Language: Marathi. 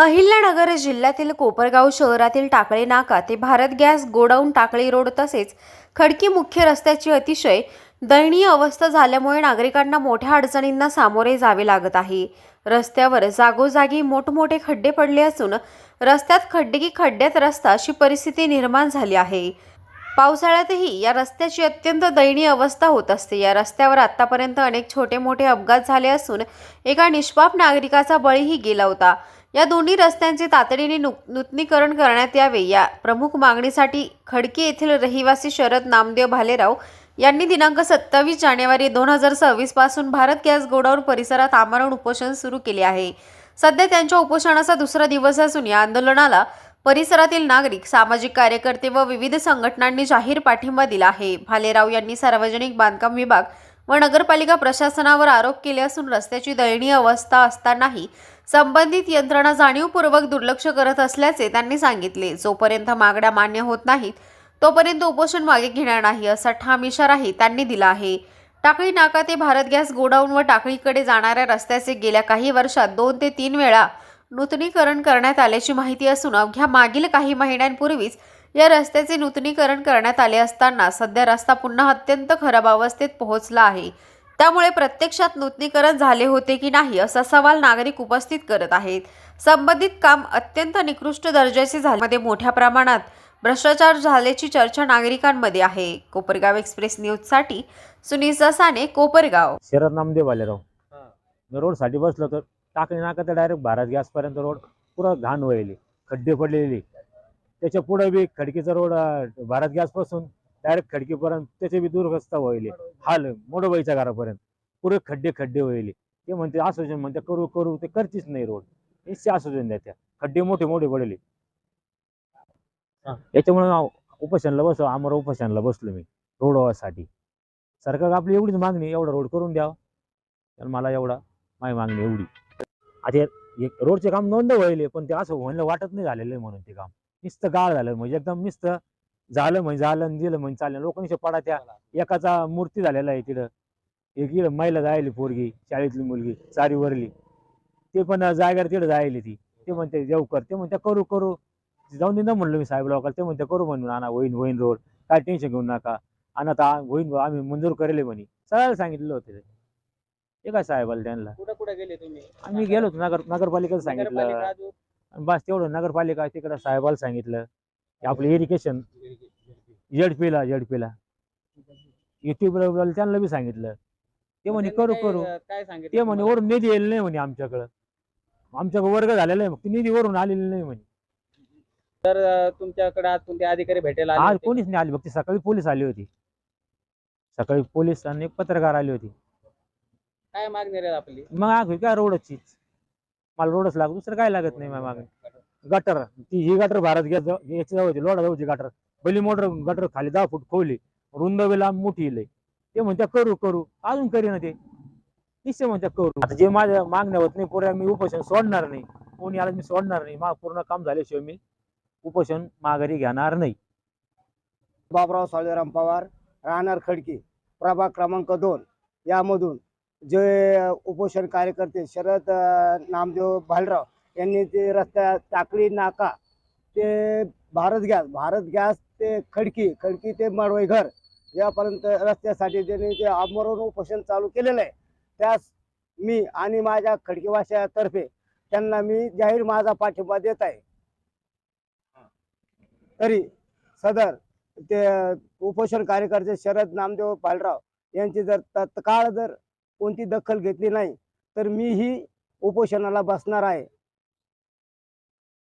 अहिल्यानगर जिल्ह्यातील कोपरगाव शहरातील टाकळी नाका ते Bharat gas godown Takli road तसेच खडकी मुख्य रस्त्याची अतिशय दयनीय अवस्था झाल्यामुळे नागरिकांना मोठ्या अडचणींना सामोरे जावे लागत आहे. रस्त्यावर जागोजागी मोठमोठे खड्डे पडले असून रस्त्यात खड्डे की खड्ड्यात रस्ता अशी परिस्थिती निर्माण झाली आहे. पावसाळ्यातही या रस्त्याची अत्यंत दयनीय अवस्था होत असते. या रस्त्यावर आतापर्यंत अनेक छोटे मोठे अपघात झाले असून एका निष्पाप नागरिकाचा बळीही गेला होता. या दोन्ही रस्त्यांचे तातडीने नु नूतनीकरण करण्यात यावे. या प्रमुख मागणीसाठी खडकी येथील रहिवासी शरद नामदेव भालेराव यांनी दिनांक सत्तावीस जानेवारी दोन हजार सव्वीसपासून भारत गॅस गोडाऊन परिसरात आमरण उपोषण सुरू केले आहे. सध्या त्यांच्या उपोषणाचा दुसरा दिवस असून या आंदोलनाला परिसरातील नागरिक सामाजिक कार्यकर्ते व विविध संघटनांनी जाहीर पाठिंबा दिला आहे. भालेराव यांनी सार्वजनिक बांधकाम विभाग व नगरपालिका प्रशासनावर आरोप केले असून रस्त्याची दयनीय अवस्था असतानाही संबंधित यंत्रणा जाणीवपूर्वक दुर्लक्ष करत असल्याचे त्यांनी सांगितले. जोपर्यंत मागण्या मान्य होत नाहीत तोपर्यंत उपोषण मागे घेणार नाही असा ठाम इशाराही त्यांनी दिला आहे. टाकळी नाका ते भारत गॅस गोडाऊन व टाकळीकडे जाणाऱ्या रस्त्याचे गेल्या काही वर्षात दोन ते तीन वेळा नूतनीकरण करण्यात आल्याची माहिती असून अवघ्या मागील काही महिन्यांपूर्वीच या रस्त्याचे नूतनीकरण करण्यात आले असताना सध्या रस्ता पुन्हा अत्यंत खराब अवस्थेत पोहोचला आहे. त्यामुळे प्रत्यक्षात नूतनीकरण झाले होते की नाही असा सवाल नागरिक उपस्थित करत आहेत. संबंधित काम अत्यंत निकृष्ट दर्जाचे झाल्यामध्ये मोठ्या प्रमाणात भ्रष्टाचार झाल्याची चर्चा नागरिकांमध्ये आहे. कोपरगाव एक्सप्रेस न्यूजसाठी सुनील ससाने कोपरगाव. शरद नामदेव भालेराव मी रोडसाठी बसलो तर टाकली नाका तर डायरेक्ट भारत गॅसपर्यंत रोड पुरा घाण व्हायली. खड्डे पडलेले. त्याच्या पुढे बी खडकीचा रोड भारत गॅसपासून डायरेक्ट खडकीपर्यंत त्याचे बी दुरवस्था व्हायली. हाल मोडोबाईच्या घरापर्यंत. पुरे खड्डे खड्डे व्हायले. ते म्हणते आसोजन म्हणते करू करू ते करतीच नाही रोड. निश्चित आसोजन द्या खड्डे मोठे मोठे पडले. याच्यामुळे उपोषणला बसलो आमर उपोषणला बसलो मी रोडसाठी सरकार आपली एवढीच मागणी एवढा रोड करून द्यावा. तर मला एवढा माझी मागणी एवढी. आता रोडचे काम नोंद व्हायले पण ते असं व्हायला वाटत नाही झालेलं आहे म्हणून ते काम. नुसतं गाळ झालं म्हणजे एकदम नुसतं झालं म्हणजे झालं आणि दिलं म्हणजे चाललं. लोकांनी पडा त्या एकाचा मूर्ती झालेला आहे तिथं. एक इकडं महिला जायली पोरगी शाळेतली मुलगी चारी वरली. ते पण जागेवर तिथं जायली ती. ते म्हणते जेव कर. ते म्हणते करू करू. जाऊन दे ना म्हणलं मी साहेब लोकांना. ते म्हणते करू म्हणून आणा होईन होईन रोड. काय टेन्शन घेऊ नका. आणि आता होईन आम्ही मंजूर करेल म्हणे. सगळ्याला सांगितलं होतं ते. काय साहेबाला त्यांना. कुठं कुठं गेले तुम्ही? आम्ही गेलो होतो नगर नगरपालिकेला सांगितलं. बस तेवढं नगरपालिका तिकडं साहेबाला सांगितलं की आपलं इरिगेशन जेडपीला जेडपीला युट्यूबला त्यांना बी सांगितलं. ते म्हणे करू करू. काय- सांगितलं ते म्हणे? वरून निधी येईल नाही म्हणे आमच्याकडं. आमच्याकडे वर्ग झालेला आहे मग निधी वरून आलेली नाही म्हणे. तर तुमच्याकडे आज कोणते अधिकारी भेटायला आले आज? कोणीच नाही आली फक्त सकाळी पोलीस आली होती. सकाळी पोलीस आणि पत्रकार आली होती. काय मागणी आपली? मग आग काय रोडचीच? मला रोडच लागतो दुसरं काय लागत नाही माझ्या मागे? गटर ती ही गटर भारत गॅस याची जवळची लोडा जवळची गटर. पहिली मोटर गटर खाली दहा फूट खोली रुंद बी लांब मोठी लय. ते म्हणत्या करू करू. अजून करीना ते. निश्चय म्हणत्या करू. आता जे माझ्या मागण्या होत नाही पुऱ्या मी उपोषण सोडणार नाही. कोणी आला मी सोडणार नाही. मा पूर्ण काम झाल्याशिवाय मी उपोषण माघारी घेणार नाही. बाबराव साळीराम पवार राहणार खडकी. प्रभाग क्रमांक दोन. यामधून जे उपोषण कार्यकर्ते शरद नामदेव भालराव यांनी ते रस्त्या टाकळी नाका ते भारत गॅस भारत गॅस ते खडकी खडकी ते मडवई घर यापर्यंत रस्त्यासाठी त्यांनी ते आमरण उपोषण चालू केलेलं आहे त्यास मी आणि माझ्या खडकीवाशातर्फे त्यांना मी जाहीर माझा पाठिंबा देत आहे. तरी सदर ते उपोषण कार्यकर्ते शरद नामदेव भालराव यांची जर तत्काळ जर कोणती दखल घेतली नाही तर मीही उपोषणाला बसणार आहे.